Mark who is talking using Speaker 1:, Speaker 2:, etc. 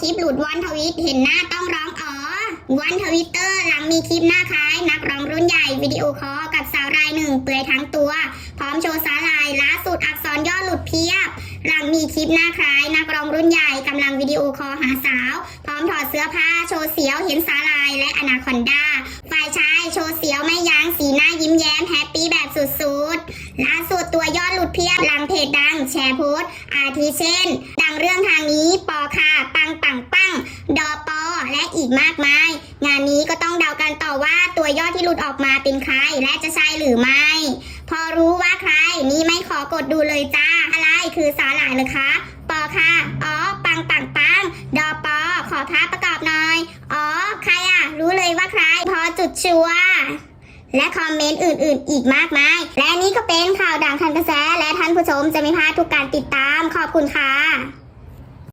Speaker 1: คลิปหลุดวันทวิตเห็นหน้าต้องร้องอ๋อ วันทวิตเตอร์หลังมีคลิปหน้าคล้าย นักร้องรุ่นใหญ่วิดีโอคอลกับสาวรายหนึ่งเปลือยทั้งตัว พร้อมโชว์สาลายล่าสุดอักษรย่อหลุดเพียบ หลังมีคลิปหน้าคล้าย นักร้องรุ่นใหญ่กำลังวิดีโอคอลหาสาว พร้อมถอดเสื้อผ้าโชว์เสียวเห็นสาลายและอนาคอนดาฝ่ายชายโชว์เสียวไม่ยั้งสีหน้ายิ้มแย้มแฮปปี้แบบสุดๆล่าสุดตัวยอดหลุดเพียบหลังเพจดังแชร์โพสต์อาทิเช่น ดังเรื่องทางนี้ ปอค่ะปังปังปังดอปอและอีกมากมาย งานนี้ก็ต้องเดากันต่อว่าตัวยอดที่หลุดออกมาเป็นใครและจะใช่หรือไม่ พอรู้ว่าใครนี่ไม่ขอกดดูเลยจ้า อะไรคือสาหร่ายเลยคะปอค่ะอ๋อปังปังปังดอปอขอภาพประกอบหน่อยอ๋อใครอะรู้เลยว่าใคร พอจุดชัวและคอมเมนต์อื่น ๆ อีกมากมาย และนี่ก็เป็นข่าวดังทันกระแส และท่านผู้ชมจะไม่พลาดทุกการติดตาม ขอบคุณค่ะ